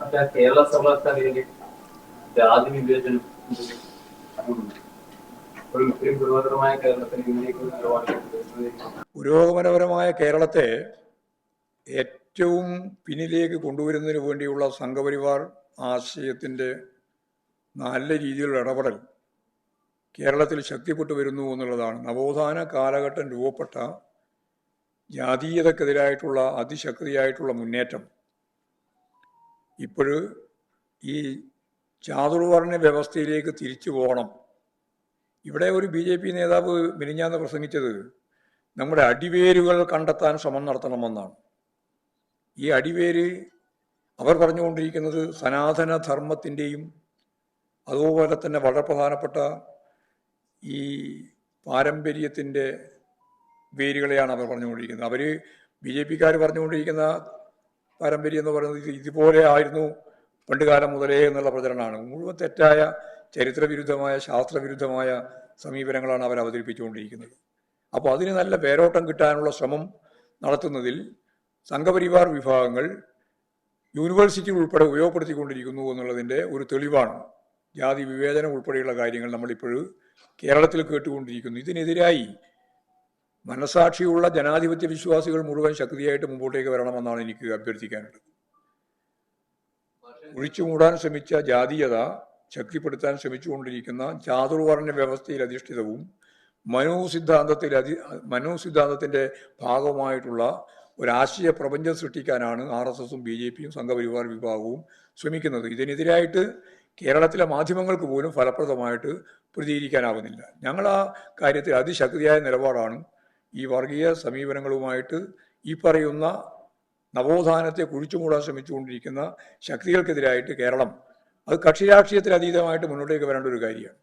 മറ്റേ കേരള സർവകലാശാലയിൽ ജാതി വിവേചനം പുരോഗമനപരമായ കേരളത്തെ ഏറ്റവും പിന്നിലേക്ക് കൊണ്ടുവരുന്നതിന് വേണ്ടിയുള്ള സംഘപരിവാർ ആശയത്തിന്റെ നല്ല രീതിയിലുള്ള ഇടപെടൽ കേരളത്തിൽ ശക്തിപ്പെട്ടു വരുന്നു എന്നുള്ളതാണ്. നവോത്ഥാന കാലഘട്ടം രൂപപ്പെട്ട ജാതീയതക്കെതിരായിട്ടുള്ള അതിശക്തിയായിട്ടുള്ള മുന്നേറ്റം ഇപ്പോഴ് ഈ ചാതുർവർണ വ്യവസ്ഥയിലേക്ക് തിരിച്ചു പോകണം. ഇവിടെ ഒരു ബി ജെ പി നേതാവ് മിനിഞ്ഞാന്ന് പ്രസംഗിച്ചത് നമ്മുടെ അടിവേരുകൾ കണ്ടെത്താൻ ശ്രമം നടത്തണമെന്നാണ്. ഈ അടിവേര് അവർ പറഞ്ഞുകൊണ്ടിരിക്കുന്നത് സനാതന ധർമ്മത്തിന്റെയും അതുപോലെ തന്നെ വളരെ പ്രധാനപ്പെട്ട ഈ പാരമ്പര്യത്തിന്റെ വേരുകളെയാണ് അവർ പറഞ്ഞുകൊണ്ടിരിക്കുന്നത്. അവർ ബി ജെ പിക്കാർ പറഞ്ഞുകൊണ്ടിരിക്കുന്ന പാരമ്പര്യം എന്ന് പറയുന്നത് ഇത് ഇതുപോലെ ആയിരുന്നു പണ്ടുകാലം മുതലേ എന്നുള്ള പ്രചരണമാണ്. മുഴുവൻ തെറ്റായ ചരിത്രവിരുദ്ധമായ ശാസ്ത്രവിരുദ്ധമായ സമീപനങ്ങളാണ് അവർ അവതരിപ്പിച്ചുകൊണ്ടിരിക്കുന്നത്. അപ്പോൾ അതിന് നല്ല പേരോട്ടം കിട്ടാനുള്ള ശ്രമം നടത്തുന്നതിൽ സംഘപരിവാർ വിഭാഗങ്ങൾ യൂണിവേഴ്സിറ്റി ഉൾപ്പെടെ ഉപയോഗപ്പെടുത്തിക്കൊണ്ടിരിക്കുന്നു എന്നുള്ളതിന്റെ ഒരു തെളിവാണ്. ജാതി വിവേചനം ഉൾപ്പെടെയുള്ള കാര്യങ്ങൾ നമ്മളിപ്പോഴും കേരളത്തിൽ കേട്ടുകൊണ്ടിരിക്കുന്നു. ഇതിനെതിരായി മനസാക്ഷിയുള്ള ജനാധിപത്യ വിശ്വാസികൾ മുഴുവൻ ശക്തിയായിട്ട് മുമ്പോട്ടേക്ക് വരണമെന്നാണ് എനിക്ക് അഭ്യർത്ഥിക്കാനുള്ളത്. ഒഴിച്ചു മൂടാൻ ശ്രമിച്ച ജാതീയത ശക്തിപ്പെടുത്താൻ ശ്രമിച്ചുകൊണ്ടിരിക്കുന്ന ചാതുർവർണ വ്യവസ്ഥയിൽ അധിഷ്ഠിതവും മനോസിദ്ധാന്തത്തിൽ അധി മനോസിദ്ധാന്തത്തിന്റെ ഭാഗമായിട്ടുള്ള ഒരാശയ പ്രപഞ്ചം സൃഷ്ടിക്കാനാണ് ആർ എസ് എസും ബി ജെ പിയും സംഘപരിവാർ വിഭാഗവും ശ്രമിക്കുന്നത്. ഇതിനെതിരായിട്ട് കേരളത്തിലെ മാധ്യമങ്ങൾക്ക് പോലും ഫലപ്രദമായിട്ട് പ്രതികരിക്കാനാവുന്നില്ല. ഞങ്ങൾ ആ കാര്യത്തിൽ അതിശക്തിയായ നിലപാടാണ് ഈ വർഗീയ സമീപനങ്ങളുമായിട്ട് ഈ പറയുന്ന നവോത്ഥാനത്തെ കുഴിച്ചുമൂടാൻ ശ്രമിച്ചുകൊണ്ടിരിക്കുന്ന ശക്തികൾക്കെതിരായിട്ട് കേരളം അത് കക്ഷി രാഷ്ട്രീയത്തിൽ അതീതമായിട്ട് മുന്നോട്ടേക്ക് വരേണ്ട ഒരു കാര്യമാണ്.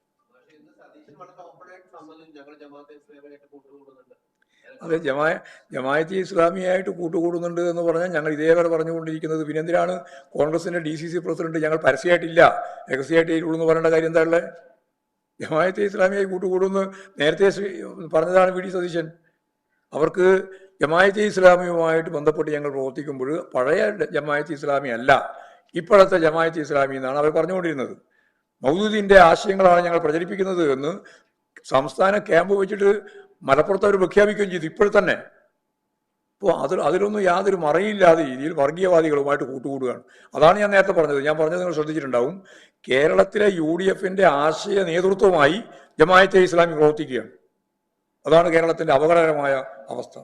അതെ ജമാ ജമായത്തി ഇസ്ലാമിയായിട്ട് കൂട്ടുകൂടുന്നുണ്ട് എന്ന് പറഞ്ഞാൽ ഞങ്ങൾ ഇതേവരെ പറഞ്ഞുകൊണ്ടിരിക്കുന്നത്. പിന്നെ എന്തിനാണ് കോൺഗ്രസിന്റെ ഡി സി സി പ്രസിഡന്റ് ഞങ്ങൾ പരസ്യമായിട്ടില്ല രഹസ്യമായിട്ട് ഉള്ളൂ എന്ന് പറയേണ്ട കാര്യം എന്താ ഉള്ളത്? ജമായത്തെ ഇസ്ലാമിയായി കൂട്ടുകൂടുമെന്ന് നേരത്തെ പറഞ്ഞതാണ് വി ഡി സതീശൻ. അവർക്ക് ജമായത്തെ ഇസ്ലാമിയുമായിട്ട് ബന്ധപ്പെട്ട് ഞങ്ങൾ പ്രവർത്തിക്കുമ്പോൾ പഴയ ജമായത്ത് ഇസ്ലാമി അല്ല ഇപ്പോഴത്തെ ജമായത്ത് ഇസ്ലാമി എന്നാണ് അവർ പറഞ്ഞുകൊണ്ടിരുന്നത്. മൗദൂദിന്റെ ആശയങ്ങളാണ് ഞങ്ങൾ പ്രചരിപ്പിക്കുന്നത് എന്ന് സംസ്ഥാന ക്യാമ്പ് വെച്ചിട്ട് മലപ്പുറത്ത് അവർ പ്രഖ്യാപിക്കുകയും ചെയ്തു ഇപ്പോൾ തന്നെ. അപ്പോൾ അതിൽ അതിലൊന്നും യാതൊരു മറയില്ലാത്ത രീതിയിൽ വർഗീയവാദികളുമായിട്ട് കൂട്ടുകൂടുകയാണ്. അതാണ് ഞാൻ നേരത്തെ പറഞ്ഞത്. ഞാൻ പറഞ്ഞത് നിങ്ങൾ ശ്രദ്ധിച്ചിട്ടുണ്ടാവും. കേരളത്തിലെ യു ഡി എഫിന്റെ ആശയ നേതൃത്വമായി ജമായത്തെ ഇസ്ലാമി പ്രവർത്തിക്കുകയാണ്. അതാണ് കേരളത്തിന്റെ അപകടകരമായ അവസ്ഥ.